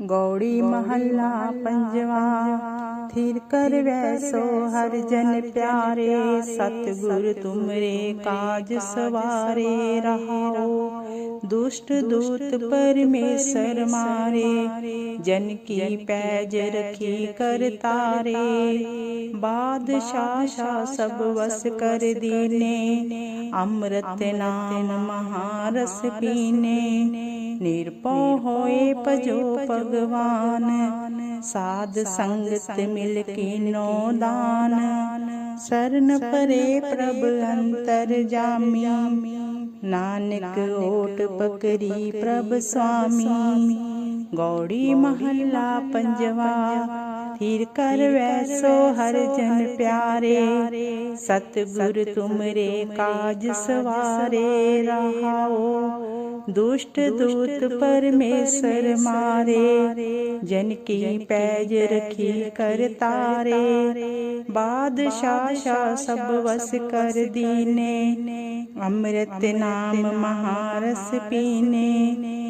ਗੌੜੀ ਮਹੱਲਾ ਪੰਜਵਾ ਥਿਰ ਕਰ ਵੈਸੋ ਹਰ ਜਨ ਪਿਆਰੇ ਸਤਿਗੁਰ ਤੁਮਰੇ ਕਾਜ ਸਵਾਰੇ ਰਹਾਓ ਦੁਸ਼ਟ ਦੂਤ ਪਰਮੇਸ਼ਰ ਮਾਰੇ ਜਨ ਕੀ ਪੈਜ ਰਖੀ ਕਰ ਤਾਰੇ ਬਾਦਸ਼ਾਹ ਸ਼ਾ ਸਭ ਵਸ ਕਰ ਦੀਨੇ ਅੰਮ੍ਰਿਤ ਨਾਮ ਮਹਾਰਸ ਪੀਨੇ ਨਿਰਭਉ ਹੋਏ ਭਜੋ ਭਗਵਾਨ। ਸਾਧ ਸੰਗਤ ਮਿਲ ਕੇ ਨੋ ਦਾਨ। ਸਰਨ ਪਰੇ ਪ੍ਰਭ ਅੰਤਰ ਜਾਮੀ। ਨਾਨਕ ਓਟ ਪਕਰੀ ਪ੍ਰਭ ਸੁਆਮੀ। ਗੌੜੀ ਮਹੱਲਾ ਪੰਜਵਾ। ਥਿਰ ਕਰ ਵੈਸੋ ਹਰ ਜਨ ਪਿਆਰੇ। ਸਤਿਗੁਰ ਤੁਮਰੇ ਕਾਜ ਸਵਾਰੇ ਰਹਾਓ। ਦੁਸ਼ਟ ਦੂਤ ਪਰਮੇਸ਼ਰ ਮਾਰੇ ਜਨ ਕੀ ਪੈਜ ਰਖੀ ਕਰ ਤਾਰੇ ਬਾਦਸ਼ਾਹ ਸ਼ਾ ਸਭ ਵਸ ਕਰ ਦੀਨੇ। ਅੰਮ੍ਰਿਤ ਨਾਮ ਮਹਾਰਸ ਪੀਨੇ।